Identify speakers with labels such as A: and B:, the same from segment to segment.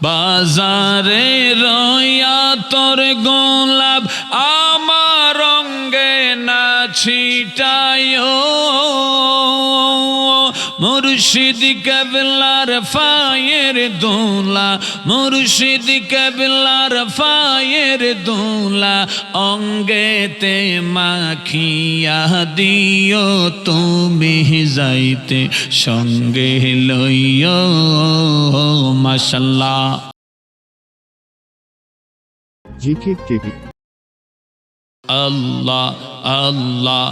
A: বাজারে রয়া তোর গোলাপ আমার রঙ্গে না ছিটায় মুর্শিদ কেবলার ফায়ের দোলা মুর্শিদ কেবলার ফায়ের দোলা অঙ্গেতে মাখিয়া দিও তুমি যাইতে সঙ্গে লইয়
B: জিকে টিভি।
A: আল্লাহ আল্লাহ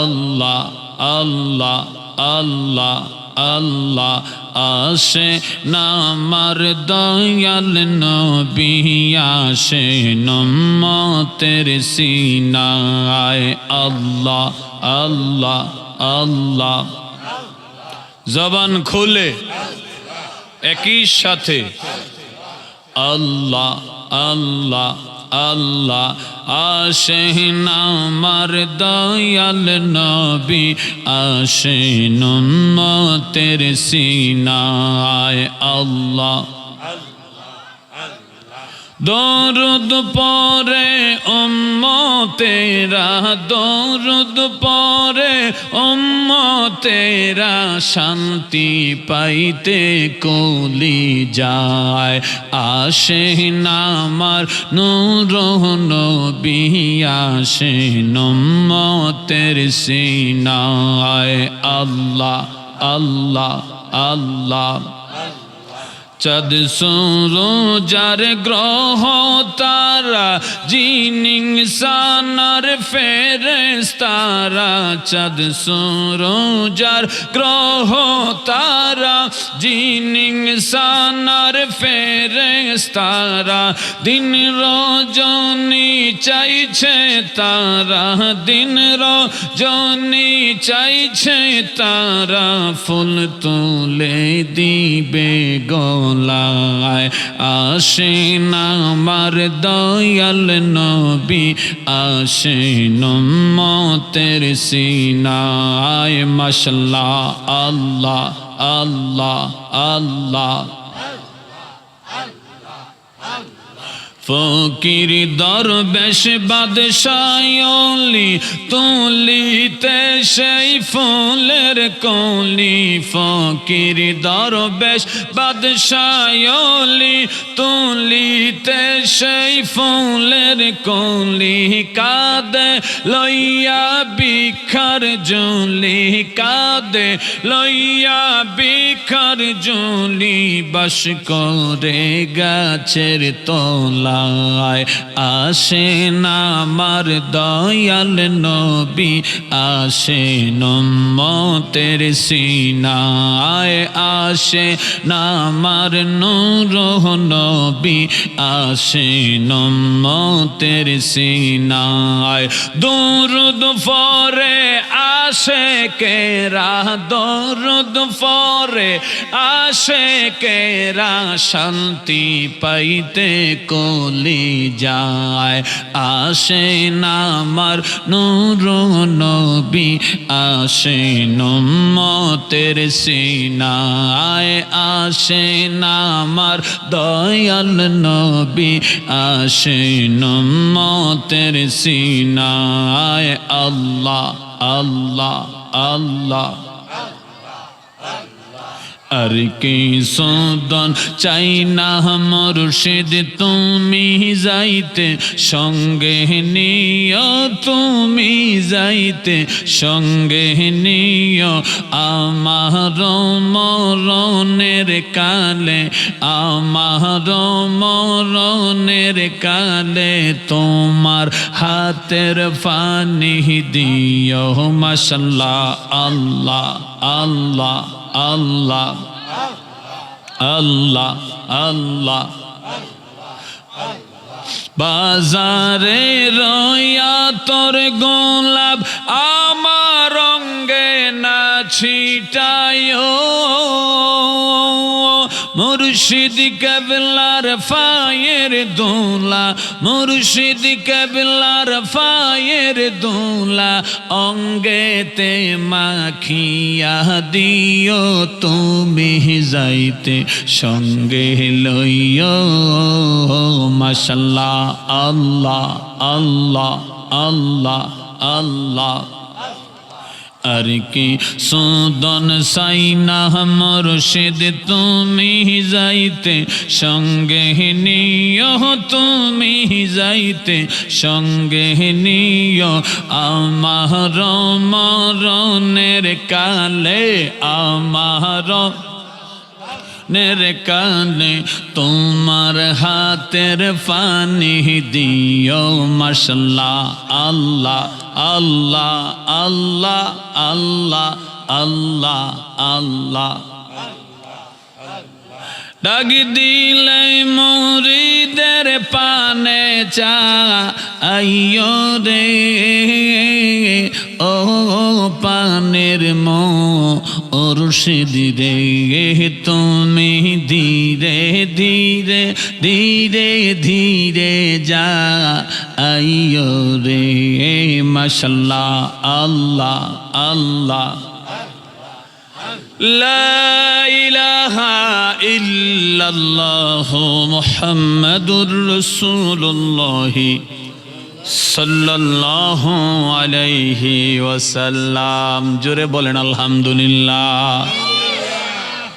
A: আল্লাহ আল্লাহ। আল্লাহ আল্লাহ আসে নামার দয়াল নবী আসে নমতের সিনায়। আল্লাহ আল্লাহ আল্লাহ। জবান খুলে। একই সাথে। আল্লাহ আল্লাহ। আল্লাহ আসেন আমার দয়াল নবী আসেন মতের সিনায় আল্লাহ। দরুদ পরে উম্মতেরা, দরুদ পরে উম্মতেরা শান্তি পাইতে কলি যায়। আসে নামার নূর, নবী আসে উম্মতের সিনায়। আল্লাহ আল্লাহ আল্লাহ। চাঁদ যার গ্রহ তারা, জিনিং সানার ফেরেস তারা চাঁদ যার গ্রহ তারা, জিনিং সানার ফেরেস তারা, দিন রজনী চাইছে তারা, দিন রজনী চাইছে তারা, ফুল তুলে দিবে গলায়। আসেন আমার দয়াল নবী আসেন মতের সিনায়। মশলা আল্লাহ আল্লাহ আল্লাহ। ফকির দরবেশ বাদশায়লি তুলিতে সেই ফুলের কলি। ফকির দরবেশ বাদশায়লি তুলিতে সেই ফুলের কলি। কাদে লইয়া বিখার জলি কাদে লইয়া বিখার জলি বাস করে গাছের তোলায় আসেন আমার দয়াল নবী আসেন মতের সিনায়, আসে নামার নূর নবী আসেন মতের সিনায়। দুরুদ ফরে আসে কেরা, দরুদ ফরে আসে কেরা, শান্তি পাইতে কলি যায়। আসে নামার নূর নবী, আসে মতের সিনায়। আসে নামার দয়াল নবী, আসে মতের সিনায়। আল্লাহ আল্লাহ আল্লাহ। আর কি সদন চাই না মুর্শিদ, তুমি যাইতে, সঙ্গে নিয় তুমি যাইতে, সঙ্গে নিয় আমার মরণের কালে, আমার মরণের কালে তোমার হাতের পানি দিও মাসাল্লাহ আল্লাহ আল্লাহ। আল্লাহ আল্লাহ আল্লাহ। বাজারে রয়া তোর গোলাপ আমার রঙ্গে না ছিটায় মুর্শিদ কেবলার ফায়ের দোলা, মুর্শিদ কেবলার ফায়ের দোলা, অঙ্গেতে মাখিয়া দিও তুমি যাইতে, সঙ্গে লইও। মাশাল্লাহ, আল্লাহ আল্লাহ আল্লাহ আল্লাহ। আর কি সুদন সাইনা মুর্শিদ, তুমি যাইতে, সঙ্গে নিয় তুমি যাইতে, সঙ্গে নিয় আমার মরণের কালে আমার নের কানে তোমার হাতের পানি দিও মশলা আল্লাহ আল্লাহ আল্লাহ আল্লাহ আল্লাহ আল্লাহ ডাক দিলে মুরিদের পানে চা আইয়ো রে ও পানের মো ওরশিদি রে তুমি ধীরে ধীরে ধীরে ধীরে যা আইয়ো রে মশাল্লাহ আল্লাহ আল্লাহ لا إله إلا الله محمد رسول الله সাল্লাল্লাহু আলাইহি ওয়াসাল্লাম। জোরে বলেন আলহামদুলিল্লাহ।